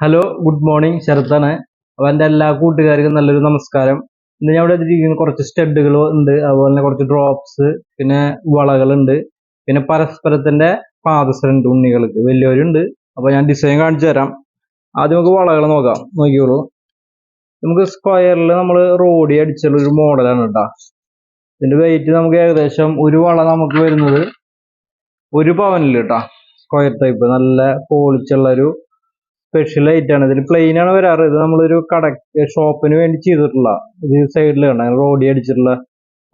Hello good morning ശരത്താണ്. അപ്പോൾ എന്റെ എല്ലാ കൂട്ടുകാർക്കും നല്ലൊരു നമസ്കാരം. ഇന്ന് ഞാൻ ഇവിടെ എത്തിയിരിക്കുന്ന കുറച്ച് സ്റ്റഡുകൾ ഉണ്ട്. അതുപോലെ തന്നെ കുറച്ച് ഡ്രോപ്സ് പിന്നെ വളകളുണ്ട്. പിന്നെ പരസ്പരത്തിന്റെ പാദസരുണ്ട് ഉണ്ണികൾക്ക് വലിയവരുണ്ട്. അപ്പോൾ ഞാൻ ഡിസൈൻ കാണിച്ചു തരാം. ആദ്യം നമുക്ക് വളകൾ നോക്കാം. നോക്കിയോളൂ നമുക്ക് സ്ക്വയറിൽ നമ്മൾ റോഡി അടിച്ചുള്ള ഒരു മോഡലാണ് കേട്ടോ. ഇതിന്റെ വെയിറ്റ് നമുക്ക് ഏകദേശം ഒരു വള നമുക്ക് വരുന്നത് ഒരു പവനിൽ കേട്ടോ. സ്ക്വയർ ടൈപ്പ് നല്ല പോളിച്ചുള്ള ഒരു സ്പെഷ്യൽ ആണ് ഇതിൽ പ്ലെയിൻ ആണ് വരാറ്. ഇത് നമ്മളൊരു കട ഷോപ്പിന് വേണ്ടി ചെയ്തിട്ടുള്ള ഇത് സൈഡിൽ കണ്ട റോഡി അടിച്ചിട്ടുള്ള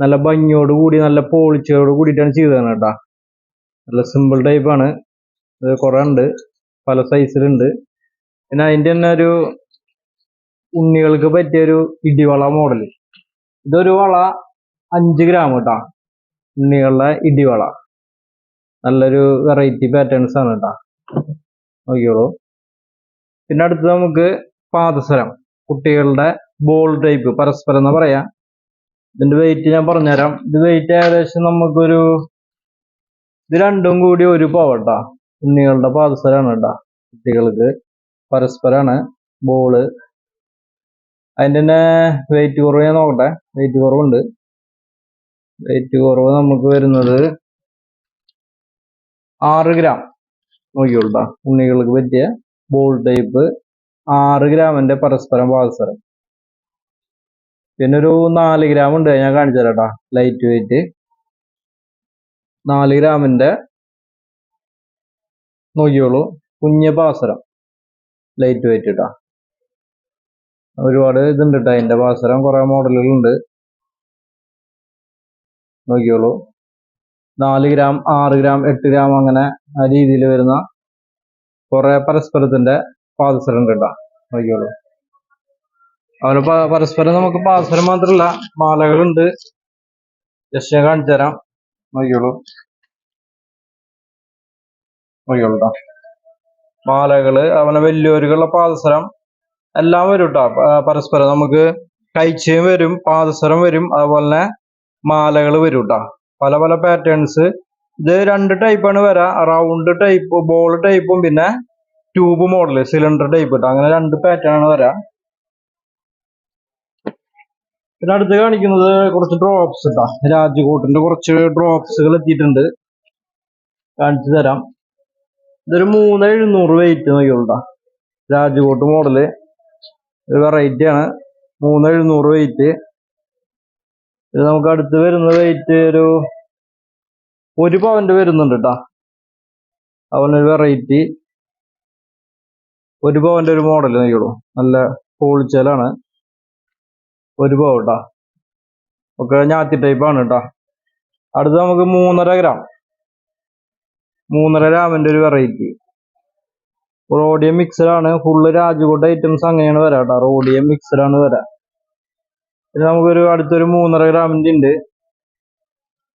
നല്ല ഭംഗിയോട് കൂടി നല്ല പോളിച്ചോട് കൂടിയിട്ടാണ് ചെയ്തതാണ് കേട്ടോ നല്ല സിമ്പിൾ ടൈപ്പ് ആണ്. ഇത് കുറെ ഉണ്ട്. പല സൈസിലുണ്ട് പിന്നെ അതിന്റെ തന്നെ ഒരു ഉണ്ണികൾക്ക് പറ്റിയ ഒരു ഇടിവള മോഡൽ ഇതൊരു വള അഞ്ച് ഗ്രാം കേട്ടാ ഉണ്ണികളുടെ ഇടിവള. നല്ലൊരു വെറൈറ്റി പാറ്റേൺസ് ആണ് കേട്ടാ നോക്കിയോളൂ പിന്നെ അടുത്ത് നമുക്ക് പാദസരം കുട്ടികളുടെ ബോൾ ടൈപ്പ് പരസ്പരം എന്ന് പറയാം. ഇതിന്റെ വെയിറ്റ് ഞാൻ പറഞ്ഞുതരാം. ഇത് വെയിറ്റ് ഏകദേശം നമുക്കൊരു ഇത് രണ്ടും കൂടി ഒരു പവട്ടാ ഉണ്ണികളുടെ പാദസരമാണ് കേട്ടാ. കുട്ടികൾക്ക് പരസ്പരമാണ് ബോൾ അതിന്റെ തന്നെ വെയിറ്റ് കുറവ് ഞാൻ നോക്കട്ടെ. വെയിറ്റ് കുറവുണ്ട്. വെയിറ്റ് കുറവ് നമുക്ക് വരുന്നത് ആറ് ഗ്രാം നോക്കിയോളൂട്ടാ ഉണ്ണികൾക്ക് പറ്റിയ ബോൾ ടൈപ്പ് ആറ് ഗ്രാമിന്റെ പരസ്പരം പാദസരം പിന്നെ ഒരു നാല് ഗ്രാം ഉണ്ട് ഞാൻ കാണിച്ചു തരാട്ടാ ലൈറ്റ് വെയിറ്റ് നാല് ഗ്രാമിന്റെ നോക്കിയോളൂ കുഞ്ഞ പാസരം ലൈറ്റ് വെയിറ്റ് ഇട്ടാ ഒരുപാട് ഇതുണ്ട് കേട്ടോ അതിന്റെ പാസരം കുറെ മോഡലുകളുണ്ട് നോക്കിയോളൂ നാല് ഗ്രാം ആറ് ഗ്രാം എട്ട് ഗ്രാം അങ്ങനെ ആ രീതിയിൽ വരുന്ന കുറെ പരസ്പരത്തിന്റെ പാദസരം കേട്ടോ നോക്കിയോളൂ പരസ്പരം നമുക്ക് പാദസരം മാത്രമല്ല മാലകളുണ്ട്. ജസ്റ്റ് ഞാൻ കാണിച്ചു തരാം. നോക്കിയോളൂ നോക്കിയോളൂ മാലകൾ അവനെ വലിയവർക്കുള്ള പാദസരം എല്ലാം വരും കേട്ടോ പരസ്പരം നമുക്ക് കൈച്ചയും വരും പാദസരം വരും. അതുപോലെ തന്നെ മാലകൾ വരും കേട്ടോ പല പല പാറ്റേൺസ് ഇത് രണ്ട് ടൈപ്പാണ് വരാ. റൗണ്ട് ടൈപ്പ് ബോൾ ടൈപ്പും പിന്നെ ട്യൂബ് മോഡൽ സിലിണ്ടർ ടൈപ്പ് കേട്ടോ അങ്ങനെ രണ്ട് പാറ്റേൺ ആണ് വരാ. പിന്നെ അടുത്ത് കാണിക്കുന്നത് കുറച്ച് ഡ്രോപ്സ് കേട്ടോ രാജ്കോട്ടിന്റെ കുറച്ച് ഡ്രോപ്സുകൾ എത്തിയിട്ടുണ്ട്. കാണിച്ചു തരാം. ഇതൊരു മൂന്ന് എഴുന്നൂറ് വെയിറ്റ് നോക്കിയുള്ള രാജ്കോട്ട് മോഡൽ ഒരു വെറൈറ്റി ആണ്. മൂന്ന് എഴുന്നൂറ് വെയിറ്റ് ഇത് നമുക്ക് അടുത്ത് വരുന്ന വെയിറ്റ് ഒരു ഒരു പവന്റെ വരുന്നുണ്ട് കേട്ടാ ഒരു വെറൈറ്റി ഒരു പവന്റെ ഒരു മോഡൽ നോക്കിയോളൂ നല്ല പോളിച്ചലാണ് ഒരു പവൻ കേട്ടാ ഒക്കെ ഞാത്തി ടൈപ്പ് ആണ് കേട്ടാ അടുത്ത് നമുക്ക് മൂന്നര ഗ്രാം മൂന്നര ഗ്രാമിന്റെ ഒരു വെറൈറ്റി റോഡിയം മിക്സഡാണ് ഫുള്ള് രാജകോട്ട് ഐറ്റംസ് അങ്ങനെയാണ് വരാം കേട്ടോ റോഡിയം മിക്സഡാണ് വരാം. പിന്നെ നമുക്കൊരു അടുത്തൊരു മൂന്നര ഗ്രാമിന്റെ ഉണ്ട്.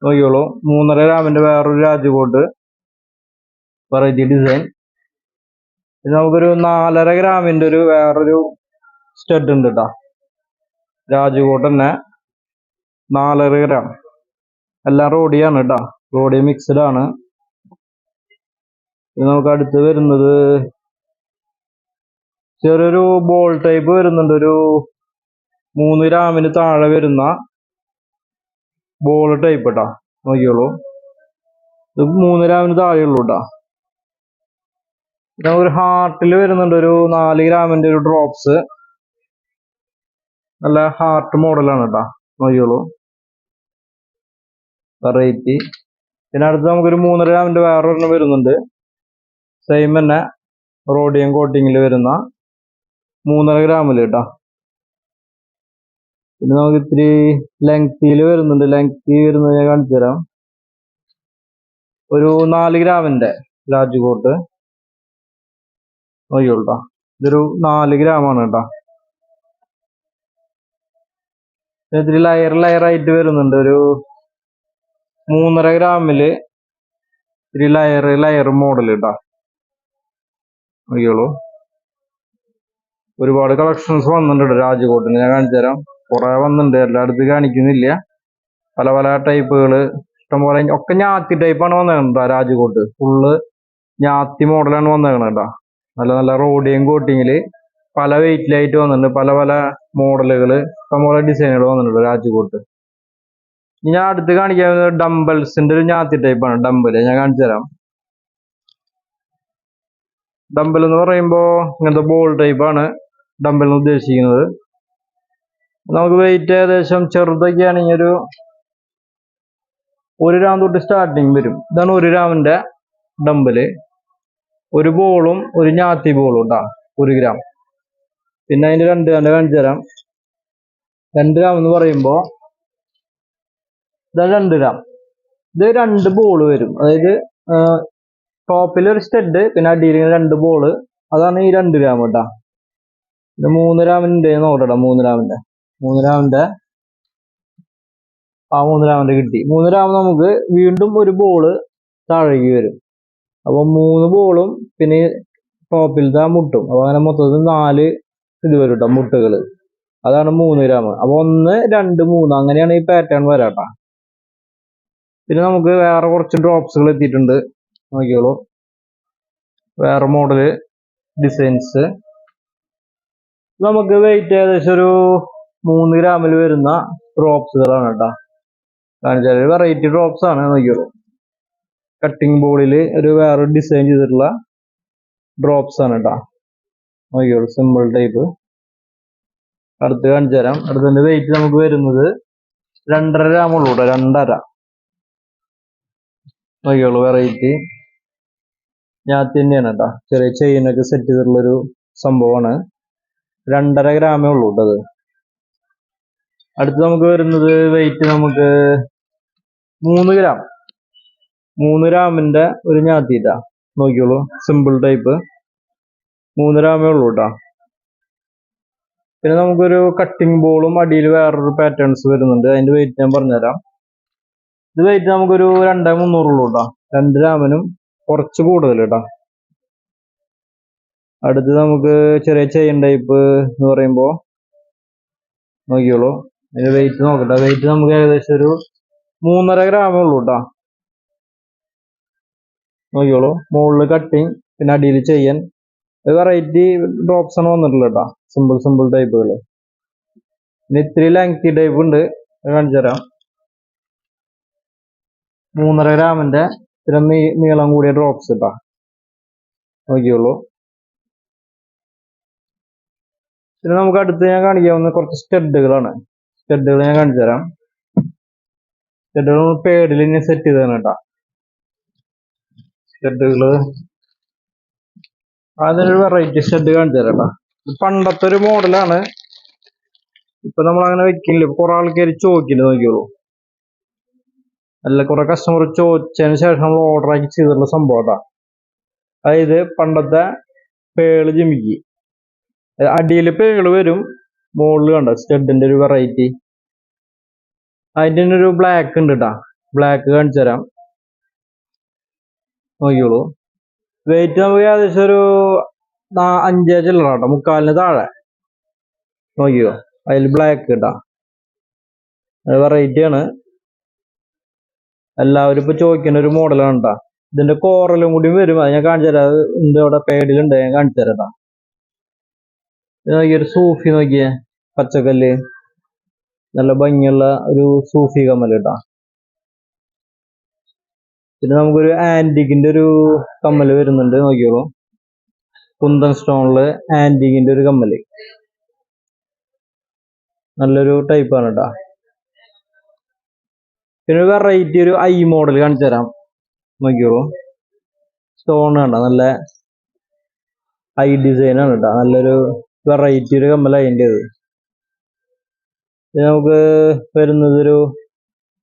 നോക്കിയോളൂ മൂന്നര രാമിന്റെ വേറൊരു രാജ്യകോട്ട് വെറൈറ്റി ഡിസൈൻ പിന്നെ നമുക്കൊരു നാലര ഗ്രാമിന്റെ ഒരു വേറൊരു സ്റ്റഡ് ഉണ്ട് കേട്ടോ രാജ്കോട്ട് തന്നെ നാലര ഗ്രാം. എല്ലാം റോഡിയാണ് കേട്ടോ റോഡി മിക്സഡ് ആണ്. നമുക്ക് അടുത്ത് വരുന്നത് ചെറിയൊരു ബോൾ ടൈപ്പ് വരുന്നുണ്ട്. ഒരു മൂന്ന് ഗ്രാമിന് താഴെ വരുന്ന ബോൾ ടൈപ്പ് ഇട്ടാ. നോക്കിയോളൂ ഇത് മൂന്ന് ഗ്രാമിന് താഴെ ഉള്ളൂ കേട്ടോ ഒരു ഹാർട്ടിൽ വരുന്നുണ്ട് ഒരു നാല് ഗ്രാമിന്റെ ഒരു ഡ്രോപ്സ് നല്ല ഹാർട്ട് മോഡലാണ് കേട്ടാ നോക്കിയോളൂ വെറൈറ്റി പിന്നെ അടുത്ത് നമുക്കൊരു മൂന്നര ഗ്രാമിന്റെ വേറൊരെണ്ണം വരുന്നുണ്ട്. സെയിം തന്നെ. റോഡിയം കോട്ടിങ്ങിൽ വരുന്ന മൂന്നര ഗ്രാമിൽ കേട്ടോ പിന്നെ നമുക്ക് ഇത്തിരി ലെങ്തിയിൽ വരുന്നുണ്ട്. ലെങ്തി വരുന്നത് ഞാൻ കാണിച്ചു തരാം. ഒരു നാല് ഗ്രാമിന്റെ രാജ്കോട്ട് കോട്ട് ട്ടോ. ഇതൊരു നാല് ഗ്രാമാണ് കേട്ടോ. ഇത്തിരി ലയർ ലയർ ആയിട്ട് വരുന്നുണ്ട്. ഒരു മൂന്നര ഗ്രാമിൽ ഇത്തിരി ലയർ ലയർ മോഡൽ കേട്ടോ. നോക്കിയോളൂ ഒരുപാട് കളക്ഷൻസ് വന്നിട്ടുണ്ട് രാജ്കോട്ടിന് ഞാൻ കാണിച്ചു തരാം. കുറെ വന്നിട്ടുണ്ട് എല്ലായിടത്തും കാണിക്കുന്നില്ല. പല പല ടൈപ്പുകൾ. ഇഷ്ടംപോലെ ഒക്കെ ഞാത്തി ടൈപ്പാണ് വന്നേക്കണ രാജ്കോട്ട്. ഫുള്ള് ഞാത്തി മോഡലാണ് വന്നേക്കണ കേട്ടോ നല്ല നല്ല റോഡിയും കോട്ടിങ്ങിൽ പല വെയിറ്റിലായിട്ട് വന്നിട്ടുണ്ട് പല പല മോഡലുകൾ ഇഷ്ടംപോലെ ഡിസൈനുകൾ വന്നിട്ടുണ്ട് രാജ്കോട്ട്. ഞാൻ അടുത്ത് കാണിക്കാൻ ഡംബൽസിന്റെ ഒരു ഞാത്തി ടൈപ്പാണ് ഡംബൽ ഞാൻ കാണിച്ചു തരാം. ഡംബൽ എന്ന് പറയുമ്പോൾ ഇങ്ങനത്തെ ബോൾ ടൈപ്പാണ് ഡംബൽ ഉദ്ദേശിക്കുന്നത്. നമുക്ക് വെയിറ്റ് ഏകദേശം ചെറുതൊക്കെയാണ് ഈ ഒരു ഒരു രാം തൊട്ട് സ്റ്റാർട്ടിങ് വരും. ഇതാണ് ഒരു രാമിന്റെ ഡമ്പൽ ഒരു ബോളും ഒരു ഞാത്തി ബോളും ഉണ്ടാ ഒരു ഗ്രാം പിന്നെ അതിന്റെ രണ്ട് രണ്ട് കാണിച്ചു തരാം. രണ്ട് ഗ്രാം എന്ന് പറയുമ്പോൾ ഇതാണ് രണ്ട് ഗ്രാം ഇത് രണ്ട് ബോൾ വരും. അതായത് ടോപ്പിൽ ഒരു സ്റ്റഡ് പിന്നെ അടിയിൽ രണ്ട് ബോൾ അതാണ് ഈ രണ്ട് ഗ്രാം കേട്ടാ പിന്നെ മൂന്ന് ഗ്രാമിന്റെ നോക്കട്ടെ മൂന്ന് ഗ്രാമിന്റെ മൂന്ന് ഗ്രാമിന്റെ ആ മൂന്നിലാമന്റെ കിട്ടി. മൂന്ന് നമുക്ക് വീണ്ടും ഒരു ബോൾ താഴേക്ക് വരും. അപ്പൊ മൂന്ന് ബോളും പിന്നെ ടോപ്പിലത്തെ മുട്ടും. അപ്പൊ അങ്ങനെ മൊത്തത്തിൽ നാല് ഇത് വരും കേട്ടോ മുട്ടുകൾ. അതാണ് മൂന്ന് ഗ്രാം അപ്പൊ ഒന്ന് രണ്ട് മൂന്ന്. അങ്ങനെയാണ് ഈ പാറ്റേൺ വരാട്ട. പിന്നെ നമുക്ക് വേറെ കുറച്ച് ഡ്രോപ്സുകൾ എത്തിയിട്ടുണ്ട്. നോക്കിയോളൂ വേറെ മോഡൽ ഡിസൈൻസ് നമുക്ക് വെയിറ്റ് ഏകദേശം ഒരു മൂന്ന് ഗ്രാമിൽ വരുന്ന ഡ്രോപ്സുകളാണ് കേട്ടോ. കാണിച്ചാൽ വെറൈറ്റി ഡ്രോപ്സ് ആണ് നോക്കിയോളൂ കട്ടിംഗ് ബോളിൽ ഒരു വേറെ ഡിസൈൻ ചെയ്തിട്ടുള്ള ഡ്രോപ്സ് ആണ് കേട്ടോ. നോക്കിയോളൂ സിമ്പിൾ ടൈപ്പ് അടുത്ത് കാണിച്ചു തരാം. അടുത്തതിന്റെ വെയിറ്റ് നമുക്ക് വരുന്നത് രണ്ടര ഗ്രാമുള്ളൂ കേട്ടോ രണ്ടര. നോക്കിയോളൂ വെറൈറ്റി ഞാൻ തന്നെയാണ് കേട്ടോ. ചെറിയ ചെയിനൊക്കെ സെറ്റ് ചെയ്തിട്ടുള്ളൊരു സംഭവമാണ്. രണ്ടര ഗ്രാമേ ഉള്ളൂ കേട്ടോ അത്. അടുത്ത് നമുക്ക് വരുന്നത് വെയിറ്റ് നമുക്ക് മൂന്ന് ഗ്രാം മൂന്ന് ഗ്രാമിന്റെ ഒരു ഞാത്തിട്ടാ നോക്കിയോളൂ സിമ്പിൾ ടൈപ്പ് മൂന്ന് ഗ്രാമേ ഉള്ളൂ കേട്ടോ പിന്നെ നമുക്കൊരു കട്ടിംഗ് ബോളും അടിയിൽ വേറൊരു പാറ്റേൺസ് വരുന്നുണ്ട്. അതിന്റെ വെയിറ്റ് ഞാൻ പറഞ്ഞുതരാം. ഇത് വെയിറ്റ് നമുക്കൊരു രണ്ടേ മുന്നൂറുള്ളൂ കേട്ടോ രണ്ട് ഗ്രാമിനും കുറച്ച് കൂടുതൽ കേട്ടോ അടുത്ത് നമുക്ക് ചെറിയ ചെയിൻ ടൈപ്പ് എന്ന് പറയുമ്പോൾ നോക്കിയോളൂ അതിന്റെ വെയിറ്റ് നോക്കട്ടെ. വെയിറ്റ് നമുക്ക് ഏകദേശം ഒരു മൂന്നര ഗ്രാമേ ഉള്ളൂ കേട്ടോ നോക്കിയോളൂ മുകളിൽ കട്ടിങ് പിന്നെ അടിയിൽ ചെയ്യാൻ. വെറൈറ്റി ഡ്രോപ്സ് ആണ് വന്നിട്ടുള്ളത് കേട്ടോ സിമ്പിൾ സിമ്പിൾ ടൈപ്പുകൾ പിന്നെ ഇത്തിരി ലെങ്തി ടൈപ്പ് ഉണ്ട്. കാണിച്ചു തരാം. മൂന്നര ഗ്രാമിന്റെ ഇത്തിരി നീ- നീളം കൂടിയ ഡ്രോപ്സ് കേട്ടോ നോക്കിയോളൂ പിന്നെ നമുക്ക് അടുത്ത് ഞാൻ കാണിക്കാവുന്ന കുറച്ച് സ്റ്റഡുകളാണ് സ്റ്റഡുകൾ ഞാൻ കാണിച്ചു തരാം സ്റ്റഡുകൾ പേഡിൽ ഞാൻ സെറ്റ് ചെയ്തതാണ് കേട്ടോ. സ്റ്റഡുകൾ അതിനൊരു വെറൈറ്റി സ്റ്റഡ് കാണിച്ചു തരാം കേട്ടോ പണ്ടത്തെ ഒരു മോഡലാണ് ഇപ്പൊ നമ്മൾ അങ്ങനെ വെക്കില്ല കുറെ ആൾക്കാർ ചോദിക്കില്ല നോക്കിയോളൂ അല്ല കുറെ കസ്റ്റമർ ചോദിച്ചതിന് ശേഷം നമ്മൾ ഓർഡർ ആക്കി ചെയ്തിട്ടുള്ള സംഭവം അതായത് പണ്ടത്തെ പേൾ ജിമിക്ക് അടിയിൽ പേൾ വരും. മുകളിൽ കണ്ടോ? സ്റ്റഡിന്റെ ഒരു വെറൈറ്റി അതിന്റെ തന്നെ ഒരു ബ്ലാക്ക് ഉണ്ട് കേട്ടാ ബ്ലാക്ക് കാണിച്ചു തരാം. നോക്കിയോളൂ വെയിറ്റ് നമുക്ക് ഏകദേശം ഒരു അഞ്ചേ ചില്ലറ കേട്ടോ മുക്കാലിന് താഴെ. നോക്കിയോ അതിൽ ബ്ലാക്ക് കേട്ടാ വെറൈറ്റി ആണ്. എല്ലാവരും ഇപ്പൊ ചോദിക്കുന്ന ഒരു മോഡലാണ് കേട്ടാ ഇതിന്റെ കോറലും കൂടി വരും. അത് ഞാൻ കാണിച്ചു തരാം. ഉണ്ട് അവിടെ പേഡിലുണ്ട് ഞാൻ കാണിച്ചു തരാം കേട്ടോ നോക്കിയൊരു സൂഫി നോക്കിയേ. പച്ചക്കല്ല് നല്ല ഭംഗിയുള്ള ഒരു സൂഫി കമ്മൽ കേട്ടാ. പിന്നെ നമുക്കൊരു ആന്റിക്കിന്റെ ഒരു കമ്മൽ വരുന്നുണ്ട് നോക്കിയോളൂ കുന്തൻ സ്റ്റോണിൽ ആന്റിക്കിന്റെ ഒരു കമ്മൽ. നല്ലൊരു ടൈപ്പാണ് കേട്ടാ. പിന്നെ ഒരു വെറൈറ്റി ഒരു ഐ മോഡൽ കാണിച്ചു തരാം. നോക്കിയോളൂ സ്റ്റോൺ കണ്ട നല്ല ഐ ഡിസൈനാണ് കേട്ടോ. നല്ലൊരു വെറൈറ്റി ഒരു കമ്മൽ അതിന്റെത് പിന്നെ നമുക്ക് വരുന്നതൊരു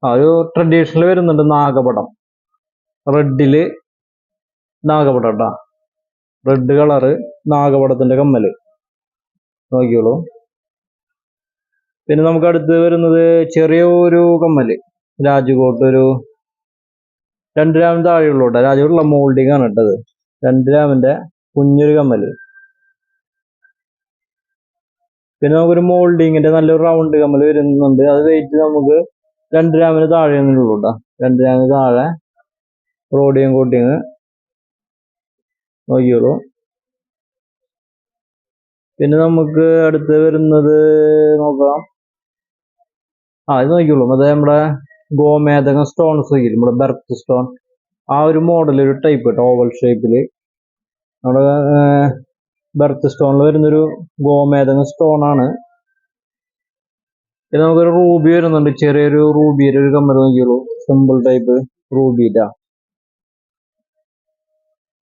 ആ ഒരു ട്രഡീഷണൽ വരുന്നുണ്ട് നാഗപടം. റെഡിൽ നാഗപടം കേട്ടോ. റെഡ് കളറ് നാഗപടത്തിന്റെ കമ്മൽ. നോക്കിയോളൂ പിന്നെ നമുക്ക് അടുത്ത് വരുന്നത് ചെറിയ ഒരു കമ്മൽ. രാജകോട്ട് ഒരു രണ്ട് രാമിന്റെ താഴെയുള്ളൂ കേട്ടോ. രാജകോട്ടുള്ള മോൾഡിംഗ് ആണ് ഇട്ടത് രണ്ട് രാമിന്റെ കുഞ്ഞൊരു കമ്മൽ. പിന്നെ നമുക്കൊരു മോൾഡിങ്ങിന്റെ നല്ലൊരു റൗണ്ട് കമ്മൽ വരുന്നുണ്ട്. അത് വെയിറ്റ് നമുക്ക് രണ്ട് ഗ്രാമിന് താഴെ ഉള്ളൂ രണ്ട് ഗ്രാമിന് താഴെ റോഡിയും കോട്ടിങ് നോക്കിയോളൂ പിന്നെ നമുക്ക് അടുത്ത് വരുന്നത് നോക്കാം. ആ ഇത് നോക്കിയുള്ളൂ അത് നമ്മുടെ ഗോമേതകം സ്റ്റോൺസ് നമ്മുടെ ബെർത്ത് സ്റ്റോൺ ആ ഒരു മോഡൽ ഒരു ടൈപ്പ് കേട്ടോ ഓവൽ ഷേപ്പിൽ നമ്മുടെ ബെർത്ത് സ്റ്റോണിൽ വരുന്നൊരു ഗോമേതക ആണ് പിന്നെ നമുക്കൊരു റൂബി വരുന്നുണ്ട്. ചെറിയൊരു റൂബിയുടെ ഒരു കമ്മൽ നോക്കിയുള്ളൂ സിമ്പിൾ ടൈപ്പ് റൂബിയുടെ.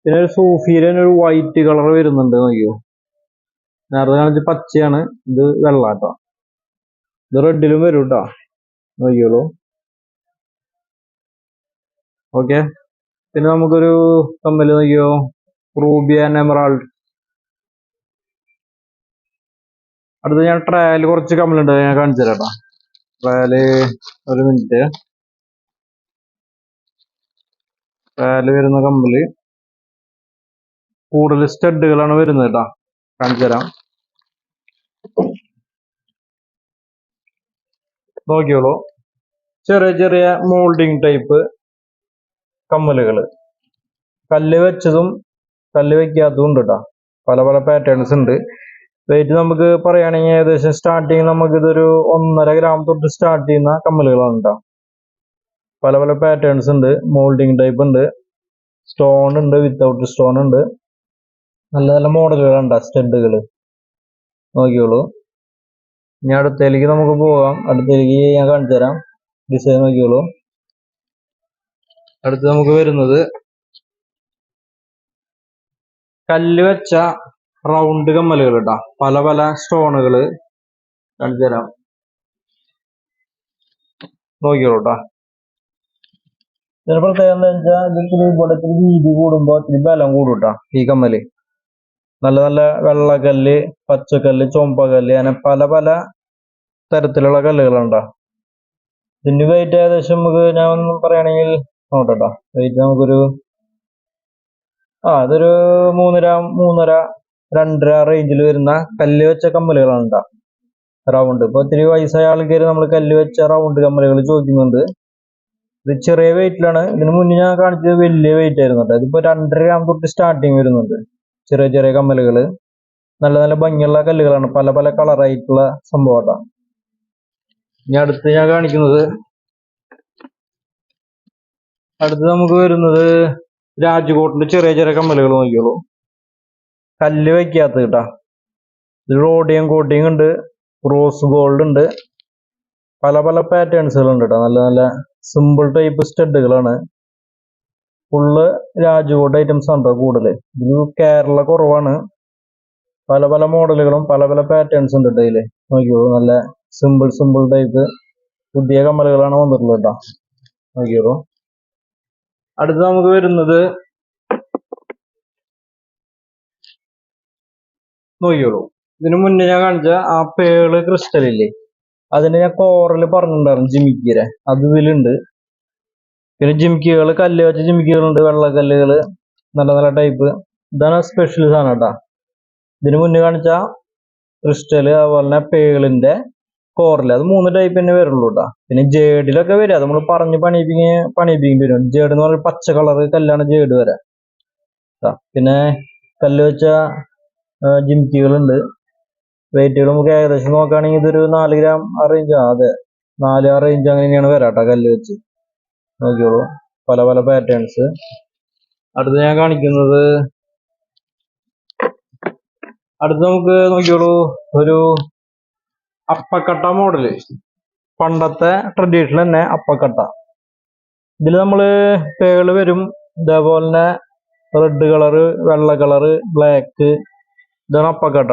പിന്നെ ഒരു സൂഫിയുടെ ഒരു വൈറ്റ് കളർ വരുന്നുണ്ട് നോക്കിയോ നേരത്തെ കാണിച്ച പച്ചയാണ്. ഇത് വെള്ള കേട്ടോ ഇത് റെഡിലും വരും കേട്ടോ നോക്കിയോളൂ ഓക്കെ പിന്നെ നമുക്കൊരു കമ്മൽ നോക്കിയോ റൂബി ആൻഡ് എമറാൾഡ് അടുത്ത് ഞാൻ ട്രയൽ കുറച്ച് കമ്മലുണ്ട് ഞാൻ കാണിച്ചു തരാം കേട്ടോ. ട്രയൽ ഒരു മിനിറ്റ് ട്രയൽ വരുന്ന കമ്മൽ കൂടുതൽ സ്റ്റഡുകളാണ് വരുന്നത് കേട്ടോ. കാണിച്ചു തരാം. നോക്കിയോളൂ. ചെറിയ ചെറിയ മോൾഡിങ് ടൈപ്പ് കമ്മലുകൾ കല്ല് വെച്ചതും കല്ല് വെക്കാത്തതും ഉണ്ട് കേട്ടോ. പല പല പാറ്റേൺസ് ഉണ്ട്. റേറ്റ് നമുക്ക് പറയുകയാണെങ്കിൽ ഏകദേശം സ്റ്റാർട്ടിങ് നമുക്ക് ഇതൊരു ഒന്നര ഗ്രാം തൊട്ട് സ്റ്റാർട്ട് ചെയ്യുന്ന കമ്മലുകളാണ് കേട്ടോ പല പല പാറ്റേൺസ് ഉണ്ട്. മോൾഡിങ് ടൈപ്പ് ഉണ്ട്. സ്റ്റോൺ ഉണ്ട്. വിത്തൗട്ട് സ്റ്റോൺ ഉണ്ട്. നല്ല നല്ല മോഡലുകളുണ്ട് സ്റ്റഡുകൾ നോക്കിയോളൂ ഇനി അടുത്തേക്ക് നമുക്ക് പോകാം. അടുത്തേക്ക് ഞാൻ കാണിച്ചു തരാം. ഡിസൈൻ നോക്കിയോളൂ അടുത്ത് നമുക്ക് വരുന്നത് കല്ല് വെച്ച റൗണ്ട് കമ്മലുകൾ കേട്ടോ പല പല സ്റ്റോണുകൾ കാണിച്ചു തരാം. നോക്കിയോട്ടാ കേട്ടോ ഇതിന് എന്താ വെച്ചാൽ ഇതിൽ വീതി കൂടുമ്പോ ഇത്തിരി ബലം കൂടും ഈ കമ്മൽ. നല്ല നല്ല വെള്ളക്കല്ല് പച്ചക്കല്ല് ചുമപ്പക്കല്ല് അങ്ങനെ പല പല തരത്തിലുള്ള കല്ലുകളുണ്ടോ ഇതിന്റെ വെയിറ്റ് ഏകദേശം നമുക്ക് ഞാൻ ഒന്ന് പറയുകയാണെങ്കിൽ നോക്കട്ടോ വെയിറ്റ് നമുക്കൊരു ആ അതൊരു മൂന്നര മൂന്നര രണ്ടര റേഞ്ചിൽ വരുന്ന കല്ല് വെച്ച കമ്മലുകളാണ് റൗണ്ട് ഇപ്പൊ ഒത്തിരി വയസ്സായ ആൾക്കാർ നമ്മൾ കല്ല് വെച്ച റൗണ്ട് കമ്മലുകൾ ചോദിക്കുന്നുണ്ട്. ഇത് ചെറിയ വെയിറ്റിലാണ് ഇതിന് മുന്നേ ഞാൻ കാണിച്ചത് വലിയ വെയിറ്റ് ആയിരുന്നു കേട്ടോ. ഇതിപ്പോ രണ്ടര ഗ്രാം തൊട്ട് സ്റ്റാർട്ടിങ് വരുന്നുണ്ട്. ചെറിയ ചെറിയ കമ്മലുകൾ നല്ല നല്ല ഭംഗിയുള്ള കല്ലുകളാണ്. പല പല കളറായിട്ടുള്ള സംഭവം കേട്ടോ. ഇനി അടുത്ത് ഞാൻ കാണിക്കുന്നത് അടുത്ത് നമുക്ക് വരുന്നത് രാജ്കോട്ടിന്റെ ചെറിയ ചെറിയ കമ്മലുകൾ നോക്കിയോളൂ കല്ല് വെക്കാത്ത കേട്ടാ ഇതിൽ റോഡിയം കോട്ടിങ് ഉണ്ട് റോസ് ഗോൾഡ് ഉണ്ട്. പല പല പാറ്റേൺസുകൾ ഉണ്ട് കേട്ടോ നല്ല നല്ല സിമ്പിൾ ടൈപ്പ് സ്റ്റഡുകളാണ് ഫുള്ള് രാജകോട്ട് ഐറ്റംസ് ആണ് കൂടുതൽ ഇത് കേരള കുറവാണ്. പല പല മോഡലുകളും പല പല പാറ്റേൺസ് ഉണ്ട് കേട്ടോ ഇതിൽ. നോക്കിയോ നല്ല സിമ്പിൾ സിമ്പിൾ ടൈപ്പ് പുതിയ കമ്മലുകളാണ് വന്നിട്ടുള്ളത് കേട്ടോ നോക്കിയോളൂ അടുത്ത് നമുക്ക് വരുന്നത് നോക്കിയോളൂ ഇതിനു മുന്നേ ഞാൻ കാണിച്ച ആ പേൾ ക്രിസ്റ്റൽ ഇല്ലേ അതിന് ഞാൻ കോറൽ പറഞ്ഞിട്ടുണ്ടായിരുന്നു ജിമിക്കീര അത് ഇതിലുണ്ട്. പിന്നെ ജിമിക്കികൾ കല്ല് വെച്ച ജിമിക്കികളുണ്ട്. വെള്ളക്കല്ലുകൾ നല്ല നല്ല ടൈപ്പ് ഇതാണ് സ്പെഷ്യൽ സാധനം കേട്ടാ. ഇതിന് മുന്നേ കാണിച്ച ക്രിസ്റ്റൽ അതുപോലെ തന്നെ പേളിന്റെ കോറിൽ അത് മൂന്ന് ടൈപ്പ് തന്നെ വരുള്ളൂ കേട്ടോ. പിന്നെ ജേഡിലൊക്കെ വരിക അത് നമ്മൾ പറഞ്ഞ് പണിയിപ്പിക്കുക പണിയിപ്പിക്കേണ്ടി വരും. ജേഡ് എന്ന് പറഞ്ഞാൽ പച്ച കളർ കല്ലാണ് ജേഡ് വരാ. പിന്നെ കല്ല് വെച്ച ജിംകികളുണ്ട് വെയിറ്റുകൾ നമുക്ക് ഏകദേശം നോക്കുകയാണെങ്കിൽ ഇതൊരു നാല് ഗ്രാം ആ അതെ. നാല് ആ റേഞ്ച് അങ്ങനെ തന്നെയാണ് വരാട്ടോ കല്ല് വെച്ച്. നോക്കിയോളൂ പല പല പാറ്റേൺസ് അടുത്ത് ഞാൻ കാണിക്കുന്നത് അടുത്ത് നമുക്ക് നോക്കിയോളൂ ഒരു അപ്പക്കട്ട മോഡൽ പണ്ടത്തെ ട്രഡീഷണൽ തന്നെ അപ്പക്കട്ട. ഇതിൽ നമ്മൾ പേൾ വരും. ഇതേപോലെ തന്നെ റെഡ് കളറ് വെള്ള കളറ് ബ്ലാക്ക് ഇതാണ് അപ്പക്കട്ട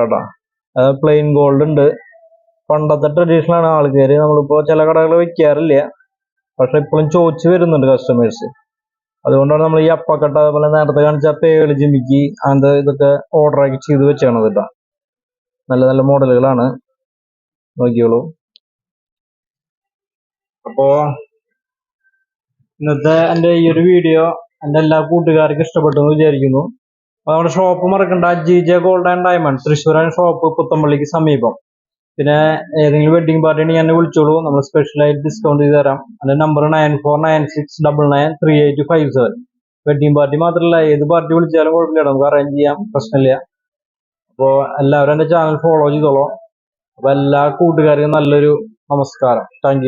അത് പ്ലെയിൻ ഗോൾഡ് ഉണ്ട്. പണ്ടത്തെ ട്രഡീഷണൽ ആണ് ആൾക്കാർ നമ്മളിപ്പോ ചില കടകൾ വെക്കാറില്ല. പക്ഷെ ഇപ്പോഴും ചോദിച്ചു വരുന്നുണ്ട് കസ്റ്റമേഴ്സ് അതുകൊണ്ടാണ് നമ്മൾ ഈ അപ്പക്കട്ട അതുപോലെ നേരത്തെ കാണിച്ച പേൾ ജിമിക്ക് അങ്ങനത്തെ ഇതൊക്കെ ഓർഡർ ആക്കി ചെയ്ത് വെച്ചാണ് കേട്ടോ നല്ല നല്ല മോഡലുകളാണ് നോക്കിയോളൂ. അപ്പോ ഇന്നത്തെ എന്റെ ഈ ഒരു വീഡിയോ എന്റെ എല്ലാ കൂട്ടുകാർക്കും ഇഷ്ടപ്പെട്ടു എന്ന് വിചാരിക്കുന്നു. അപ്പൊ നമ്മുടെ ഷോപ്പ് മറക്കണ്ട. G J gold and diamond തൃശ്ശൂരാണ് ഷോപ്പ് പുത്തമ്പള്ളിക്ക് സമീപം. പിന്നെ ഏതെങ്കിലും വെഡിങ് പാർട്ടി ഞാൻ വിളിച്ചോളൂ. നമ്മൾ സ്പെഷ്യലായിട്ട് ഡിസ്കൗണ്ട് ചെയ്ത് തരാം. അതിന്റെ number nine four nine six double nine three eight five seven wedding party മാത്രമല്ല ഏത് പാർട്ടി വിളിച്ചാലും കുഴപ്പമില്ല നമുക്ക് അറേഞ്ച് ചെയ്യാം. പ്രശ്നമില്ല. അപ്പോൾ എല്ലാവരും എന്റെ ചാനൽ ഫോളോ ചെയ്തോളൂ. അപ്പോൾ എല്ലാ കൂട്ടുകാർക്കും നല്ലൊരു നമസ്കാരം. താങ്ക്